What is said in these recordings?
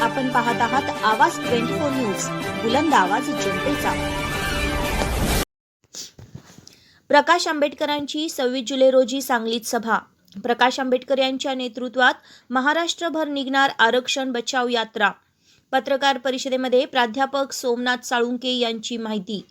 आपण पाहत आहात आवाज ट्वेंटी फोर न्यूज बुलंद आवाज जनतेचा. प्रकाश आंबेडकरांची सव्वीस जुलै रोजी सांगलीत सभा. प्रकाश आंबेडकर यांच्या नेतृत्वात महाराष्ट्रभर निघणार आरक्षण बचाव यात्रा. पत्रकार परिषदेमध्ये प्राध्यापक सोमनाथ साळुंके यांची माहिती.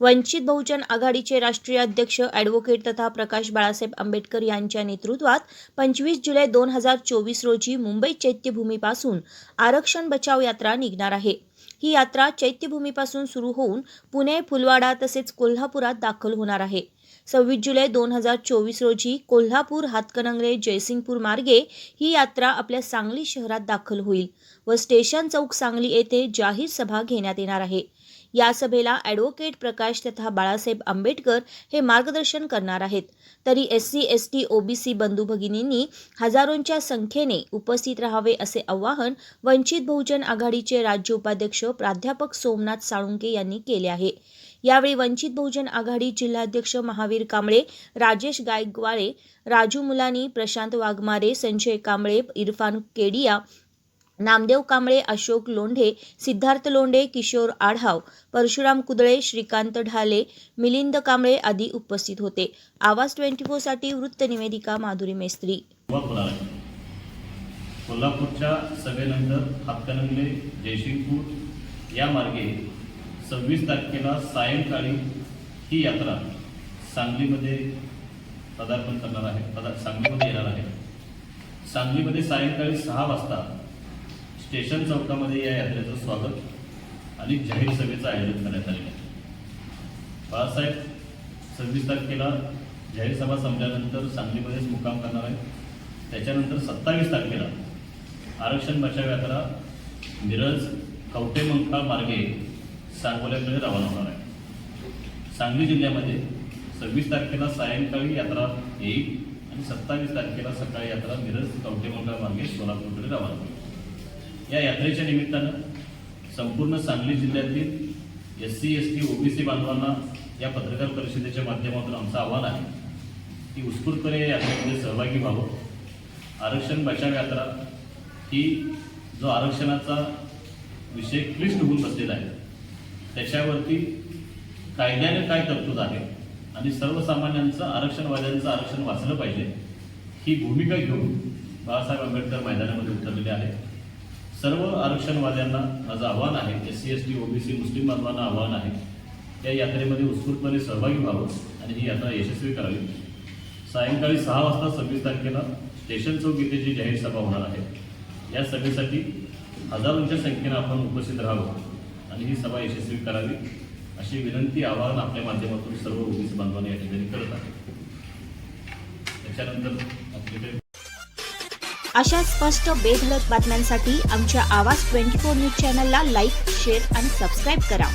वंचित बहुजन आघाडीचे राष्ट्रीय अध्यक्ष ॲडव्होकेट तथा प्रकाश बाळासाहेब आंबेडकर यांच्या नेतृत्वात पंचवीस जुलै दोन हजार चोवीस रोजी मुंबई चैत्यभूमीपासून आरक्षण बचाव यात्रा निघणार आहे. ही यात्रा चैत्यभूमीपासून सुरू होऊन पुणे फुलवाडा तसेच कोल्हापुरात दाखल होणार आहे. सव्वीस जुलै दोन हजार चोवीस रोजी कोल्हापूर हातकणंगले जयसिंगपूर मार्गे ही यात्रा आपल्या सांगली शहरात दाखल होईल व स्टेशन चौक सांगली येथे जाहीर सभा घेण्यात येणार आहे. या सभेला ॲडव्होकेट प्रकाश तथा बाळासाहेब आंबेडकर हे मार्गदर्शन करणार आहेत. तरी S C S T OBC बंधू भगिनींनी हजारोंच्या संख्येने उपस्थित राहावे असे आवाहन वंचित बहुजन आघाडीचे राज्य उपाध्यक्ष प्राध्यापक सोमनाथ साळुंके यांनी केले आहे. यावेळी वंचित बहुजन आघाडी जिल्हाध्यक्ष महावीर कांबळे राजेश गायकवाळे राजू मुलानी प्रशांत वाघमारे संजय कांबळे इरफान केडिया नामदेव कांबळे अशोक लोंढे सिद्धार्थ लोंढे किशोर आढाव परशुराम कुदळे श्रीकांत ढाले मिलिंद कांबळे आदी उपस्थित होते. आवाज ट्वेंटी फोरसाठी वृत्तनिवेदिका माधुरी मेस्त्री. कोल्हापूरच्या सभेनंतर हातकणंगले जयसिंगपूर या मार्गे सव्वीस तारखेला सायंकाळी ही यात्रा सांगलीमध्ये पदार्पण करणार आहे. पदा सांगलीमध्ये येणार आहे. सांगलीमध्ये सायंकाळी सहा वाजता स्टेशन चौकामध्ये या यात्रेचं स्वागत आणि जाहीर सभेचं आयोजन करण्यात आलेलं आहे. बाळासाहेब सव्वीस तारखेला जाहीर सभा संपल्यानंतर सांगलीमध्येच मुक्काम करणार आहे. त्याच्यानंतर सत्तावीस तारखेला आरक्षण बचाव यात्रा मिरज कवटेमंका मार्गे सांगोल्याकडे म्हणजे रवाना होणार आहे. सांगली जिल्ह्यामध्ये सव्वीस तारखेला सायंकाळी यात्रा येईल आणि सत्तावीस तारखेला सकाळी यात्रा मिरज कवटेमंका मार्गे सोलापूरकडे रवाना होईल. या यात्रेच्या निमित्तानं संपूर्ण सांगली जिल्ह्यातील S C S T OBC बांधवांना या पत्रकार परिषदेच्या माध्यमातून आमचं आव्हान आहे की उत्स्फूर्तपणे या यात्रेमध्ये सहभागी व्हावं. आरक्षण बचाव यात्रा ही जो आरक्षणाचा विषय क्लिष्ट होऊन बसलेला आहे त्याच्यावरती कायद्याने काय तरतूद आहे आणि सर्वसामान्यांचं आरक्षणवाद्यांचं आरक्षण वाचलं पाहिजे ही भूमिका घेऊन बाळासाहेब आंबेडकर मैदानामध्ये उतरलेले आहेत. सर्व आरक्षणवाद्यांना माझं आव्हान आहे S C S T OBC मुस्लिम बांधवांना आव्हान आहे या यात्रेमध्ये उत्स्फूर्तपणे सहभागी व्हावं आणि ही यात्रा यशस्वी करावी. सायंकाळी सहा वाजता सव्वीस तारखेला स्टेशन चौक येथे जी जाहीर सभा होणार आहे या सभेसाठी हजारोंच्या संख्येनं आपण उपस्थित राहावं. आणि ही सभा यशस्वी करावी अशी विनंती आवाहन आपल्या माध्यमातून सर्व ओबीसी बांधवांना या ठिकाणी करत आहे. त्याच्यानंतर अशा स्पष्ट बेधडक बातम्यांसाठी आमच्या आवाज ट्वेंटी फोर न्यूज चॅनलला लाईक शेअर आणि सबस्क्राईब करा.